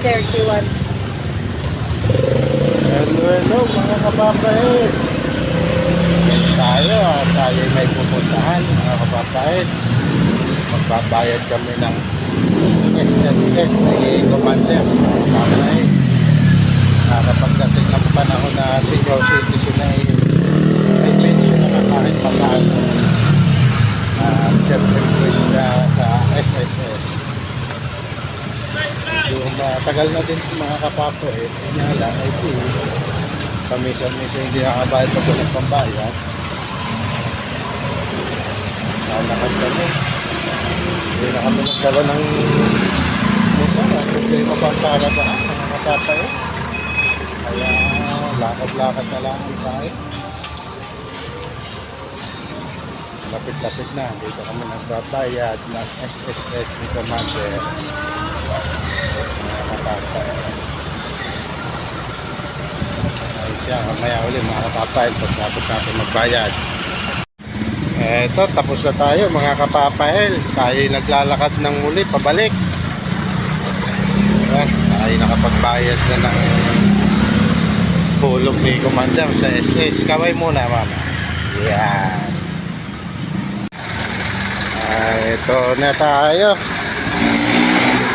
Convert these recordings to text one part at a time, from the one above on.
31. Hello, hello mga kapapahit. Yan tayo, ah. tayo may pupuntahan mga kapapahit. Magbabayad kami ng SSS ni Commander. Sana eh. Nakapagdating ng panahon na senior citizen na eh, may pension na kahit paano. Pwede na sa SSS. Yung matagal na din mga kapapo eh, kanya lang ay di, paminsan-minsan hindi nakabayad pag walang pambayad. Nalakad kami. Hindi na kami nagkaroon ng ang problema pa para ba mga kapapa eh. Kaya lakad-lakad na lang tayo. Lapit-lapit na, dito kami nagbabayad ng SSS ni Commander mga kapatay. Ay siya, mamaya uli mga kapatay pagkatapos natin magbayad. Eto, tapos na tayo mga kapapahel. Tayo naglalakad ng muli, pabalik. Ayan, tayo nakapagbayad na ng hulog ni Commander sa SS. Kaway muna, mama. Yan. Ah, ito na tayo.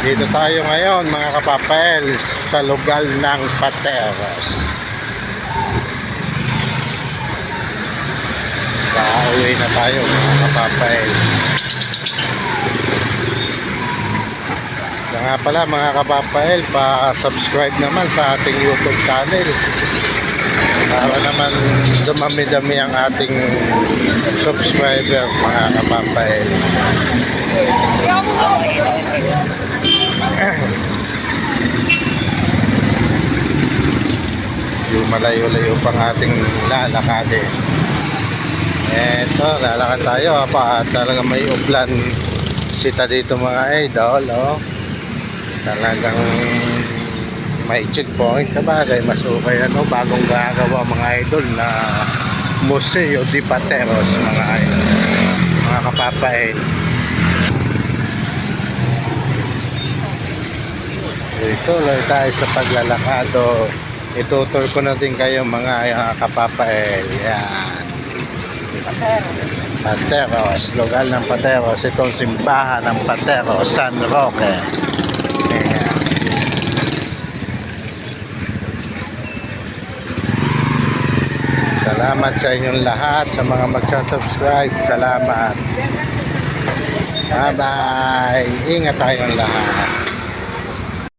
Dito tayo ngayon mga kapapel sa lugar ng Pateros. Pauwi na tayo mga kapapel. Kaya nga pala mga kapapel, pa-subscribe naman sa ating YouTube channel. Para naman dumami-dami ang ating subscriber mga kapapel. yung malayo-layo pang ating lalakadin. Eto, lalakad tayo pa talaga may uplan sita dito mga idol, oh. Talagang may checkpoint sa bagay, mas okay ano, bagong gagawa mga idol na Museo de Pateros mga idol. Mga kapapain. Ito lang tayo sa paglalakado. Itutur ko na din kayo mga uh, kapapael. Yan. Pateros. Lugar ng Pateros. Itong simbahan ng Pateros. San Roque. Salamat sa inyong lahat. Sa mga magsasubscribe. Salamat. Bye-bye. Ingat tayong lahat.